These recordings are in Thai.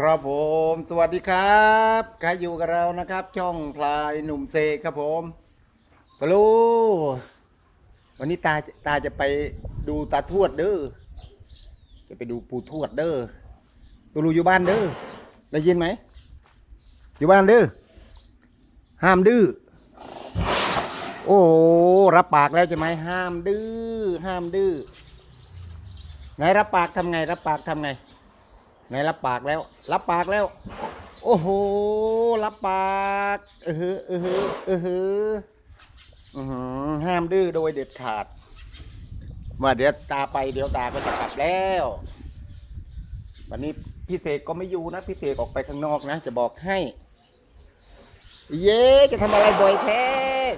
ครับผม สวัสดีครับใครอยู่กับเรานะครับ ช่องพลายหนุ่มเซครับผมปลูวันนี้ตาตาจะไปดูตาทวดเด้อจะไปดูปู่ทวดเด้อตูรูอยู่บ้านเด้อได้ยินไหมอยู่บ้านเด้อห้ามดื้อโอ้รับปากแล้วใช่ไหมห้ามดื้อห้ามดื้อไหนรับปากทำไง รับปากทำไง ไหนรับปากแล้ว รับปากแล้ว โอ้โห รับปากเออหือเออหือเออหืออื้อหือห้ามดื้อโดยเด็ดขาดว่าเดี๋ยวตาไปเดี๋ยวตาก็จะกลับแล้ว วันนี้พี่เสกก็ไม่อยู่นะพี่เสกออกไปข้างนอกนะ จะบอกให้ เย้จะทำอะไรบ่อยแท้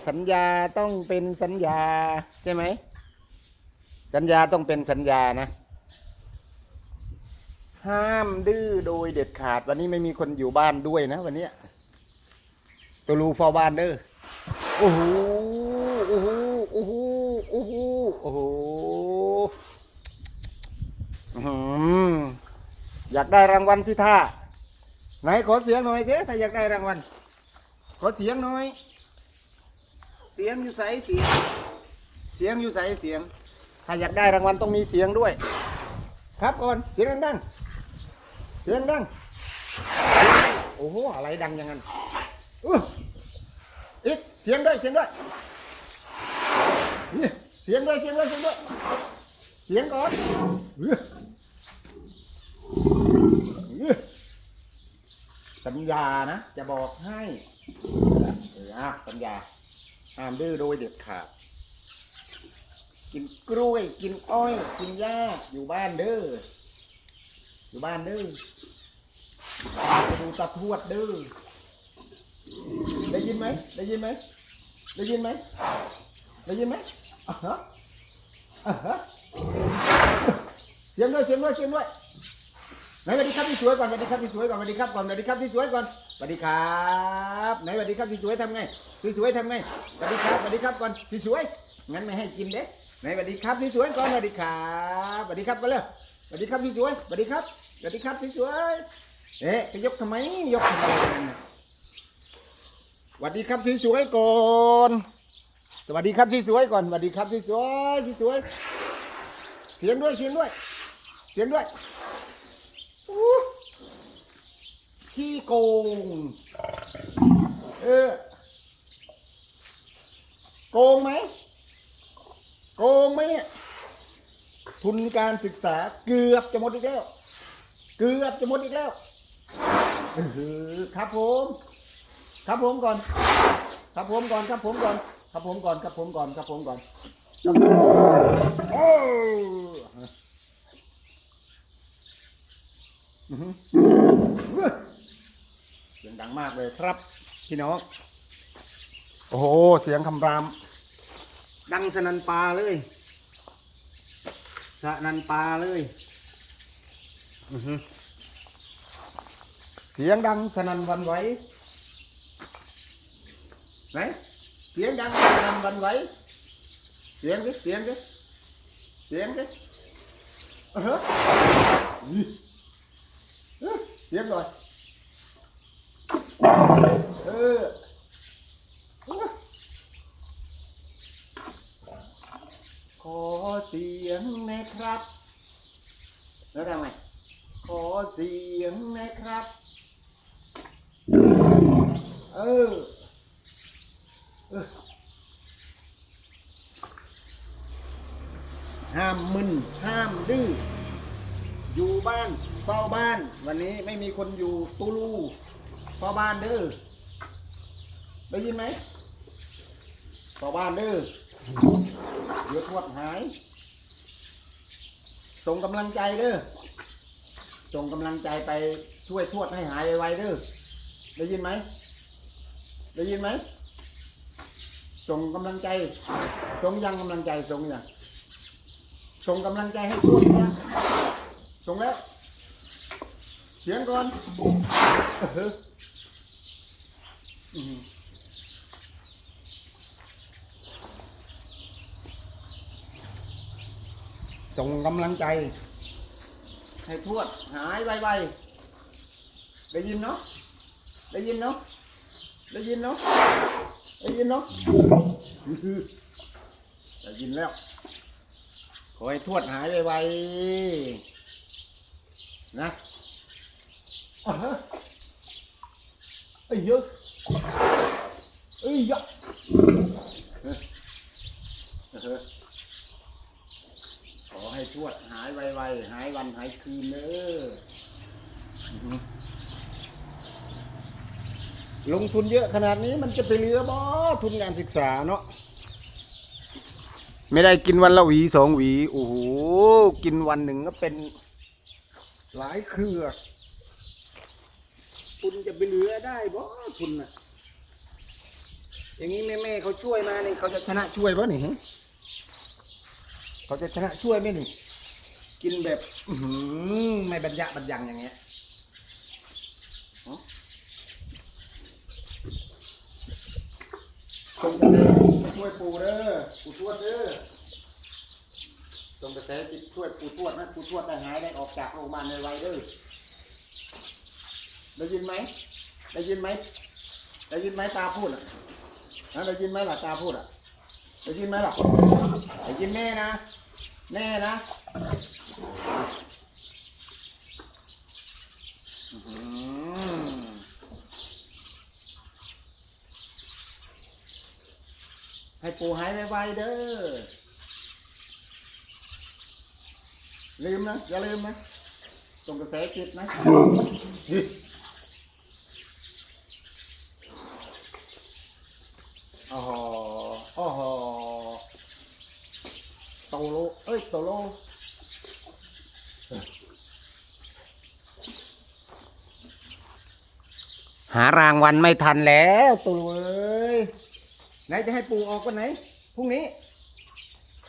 สัญญาต้องเป็นสัญญา ใช่ไหม สัญญาต้องเป็นสัญญานะ ห้ามดื้อโดยเด็ดขาด วันนี้ไม่มีคนอยู่บ้านด้วยนะ วันนี้ตัวรูฟอบ้านเด้อโอ้โหโอ้โหโอ้โหโอ้โหโอ้โหอยากได้รางวัลสิท่าไหนขอเสียงหน่อยเถอะถ้าอยากได้รางวัลขอเสียงหน่อย เสียงอยู่ใสเสียง เสียงอยู่ใสเสียง ถ้าอยากได้รางวัลต้องมีเสียงด้วย ครับก่อนเสียงดังๆ สียงดัง โอ้โห อะไรดังอย่างนั้นอื้ออีกเสียงด้วย เสียงด้วย นี่ เสียงด้วย เสียงด้วย เสียงด้วย เสียงก่อนอื้ออื้อสัญญานะ จะบอกให้เอออะสัญญาห้ามดื้อโดยเด็ดขาด กินกล้วย กินอ้อย กินหญ้า อยู่บ้านเด้อ อยู่บ้านเด้อไปดูตาทวดเด้อได้ยินไหมได้ยินไหมได้ยินไหมได้ยินไหมอะฮะอะฮะเสียงด้วยเสียงด้วยเสียงด้วยไหนสวัสดีครับที่สวยก่อนสวัสดีครับที่สวยก่อนสวัสดีครับก่อนสวัสดีครับที่สวยก่อนสวัสดีครับไหนสวัสดีครับที่สวยทำไงที่สวยทำไงสวัสดีครับสวัสดีครับก่อนที่สวยงั้นไม่ให้กินเด้ไหนสวัสดีครับที่สวยก่อนสวัสดีครับสวัสดีครับกันเลย สวัสดีครับที่สวยสวัสดีครับสวัสดีครับที่สวยเอ๊ะจะยกทำไมยกทำไมสวัสดีครับที่สวยก่อนสวัสดีครับที่สวยก่อนสวัสดีครับที่สวยที่สวยเสียงด้วยเสียงด้วยเสียงด้วยขี้โกงเออโกงไหมโกงไหมเนี่ย ทุนการศึกษาเกือบจะหมดอีกแล้ว เกือบจะหมดอีกแล้วเออครับผม ครับผมก่อน ครับผมก่อน ครับผมก่อน ครับผมก่อน ครับผมก่อน ครับผมก่อนครับผมโอ้อื้อหือเสียงดังมากเลยครับ พี่น้อง โอ้โห เสียงคำราม ดังสนันปลาเลย สนันปลาเลยอื้อหือเสียงดังสนันหวันไหวไหนเสียงดังสนันหวันไหวเสียงดิเสียงดิเสียงดิเอออื้อเออเสียงหน่อยเออขอ เสียงนะครับ แล้วทำไงขอเสียงนะครับเออเออห้ามมึนห้ามดื้ออยู่บ้านเฝ้าบ้าน วันนี้ไม่มีคนอยู่ตูลูเฝ้าบ้านเด้อได้ยินไหมเฝ้าบ้านเด้อเดี๋ยวทวดหาย ส่งกำลังใจเด้อส่งกำลังใจไปช่วยทวดให้หายไวๆเด้อได้ยินไหมได้ยินไหมส่งกำลังใจส่งยังกำลังใจส่งยังส่งกำลังใจให้ทวดนะส่งแล้ว เสียงก่อนเอออื้อหือ ส่งกำลังใจ ให้ทวดหายไวได้ยินเนาะได้ยินเนาะได้ยินเนาะได้ยินเนาะได้ยินแล้วขอให้ทวดหายไวๆนะอ่าฮะเอ้ยเยอะเอ้ยเยอะ อให้ทวดหายไวๆหายวันหายคืนเด้ออื้อหือลงทุนเยอะขนาดนี้มันจะไปเหลือบ่ทุนการศึกษาเนาะไม่ได้กินวันละหวีสองหวีโอ้โหกินวันหนึ่งก็เป็น หลายเครือคุณจะไปเหลือได้บ่คุณน่ะอย่างนี้แม่แม่ๆเขาช่วยมาเนี่ยเขาจะชนะช่วยป่ะนี่ฮะ เขาจะชนะช่วยไหมนี่ กินแบบอื้อหือไม่บรรยะบรรยังอย่างเงี้ยฮะส่งกระแสไปช่วยปูเด้อปูทวดเด้อส่งกระแสไปช่วยปูทวดนะปูทวดได้หายได้ออกจากโรงพยาบาลในไวเด้อได้ยินไหมได้ยินไหมได้ยินไหมตาพูดอะนะได้ยินไหมล่ะตาพูดอะ ได้ยินไหมล่ะได้ยินแน่นะ แน่นะให้ปูหายไวๆเด้อ ลืมนะ อย่าลืมนะส่งกระแสจิตนะ โอ้โหโอ้โห โตโลเอ้ยโตโลหารางวัลไม่ทันแล้วตโลเอ้ยไหนจะให้ปู่ออกวันไหนพรุ่งนี้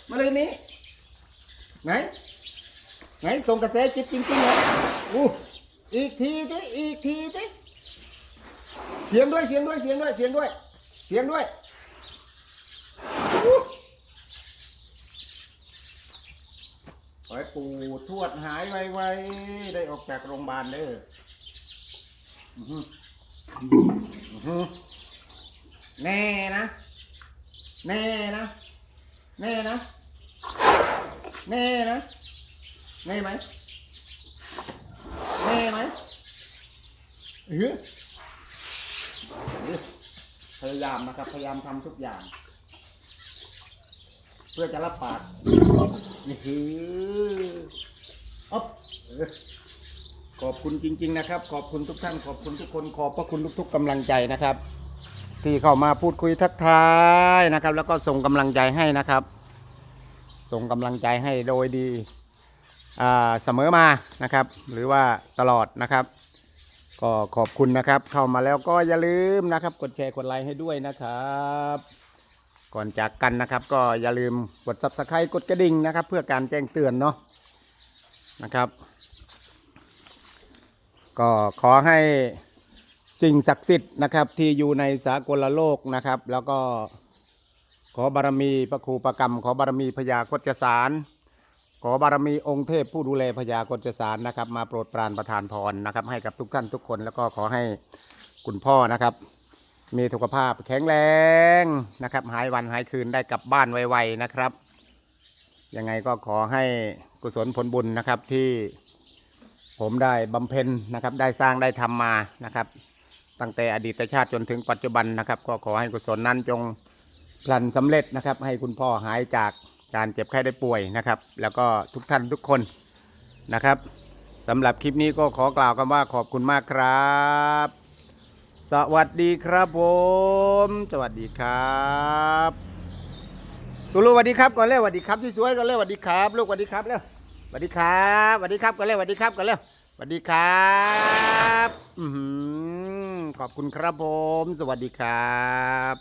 มาเลยนี้ ไหน ไหนส่งกระแสจิตจริงๆเลยอู้อีกทีดิอีกทีดิเสียงด้วยเสียงด้วยเสียงด้วยเสียงด้วย เสียงด้วย ขอให้ปู่ทวดหายไวๆได้ออกจากโรงพยาบาลเด้ออื้อหืออื้อหือแน่นะ แน่นะ แน่นะ แน่นะ แน่ไหมแน่ไหมเออเออพยายามนะครับ พยายามทำทุกอย่าง พื่อจะรับปากนี่คืออ๊อบขอบคุณจริง ๆ นะครับ ขอบคุณทุกท่าน ขอบคุณทุกคน ขอบพระคุณทุกๆกำลังใจนะครับ ที่เข้ามาพูดคุยทักทายนะครับ แล้วก็ส่งกำลังใจให้นะครับ ส่งกำลังใจให้โดยดีเสมอมานะครับ หรือว่าตลอดนะครับ ก็ขอบคุณนะครับ เข้ามาแล้วก็อย่าลืมนะครับ กดแชร์กดไลค์ให้ด้วยนะครับ ก่อนจากกันนะครับ ก็อย่าลืมกด subscribe กดกระดิ่งนะครับ เพื่อการแจ้งเตือนเนาะนะครับ ก็ขอให้สิ่งศักดิ์สิทธิ์นะครับที่อยู่ในสากลโลกนะครับ แล้วก็ขอบารมีพระครูประกรรม ขอบารมีพญาโคจสาร ขอบารมีองค์เทพผู้ดูแลพญาโคจสารนะครับ มาโปรดปรานประทานพรนะครับ ให้กับทุกท่านทุกคน แล้วก็ขอให้คุณพ่อนะครับ มีสุขภาพแข็งแรงนะครับ หายวันหายคืนได้กลับบ้านไวๆนะครับ ยังไงก็ขอให้กุศลผลบุญนะครับที่ผมได้บำเพ็ญนะครับ ได้สร้างได้ทำมานะครับ ตั้งแต่อดีตชาติจนถึงปัจจุบันนะครับ ก็ขอให้กุศลนั้นจงพลันสำเร็จนะครับ ให้คุณพ่อหายจากการเจ็บไข้ได้ป่วยนะครับ แล้วก็ทุกท่านทุกคนนะครับสำหรับคลิปนี้ก็ขอกล่าวคำว่าขอบคุณมากครับ สวัสดีครับผม สวัสดีครับตูลูสวัสดีครับก่อนเร็วสวัสดีครับที่สวยก่อนเร็วสวัสดีครับ ลูกสวัสดีครับเร็วสวัสดีครับสวัสดีครับก่อนเร็วสวัสดีครับก่อนเร็วสวัสดีครับอืขอบคุณครับผม สวัสดีครับ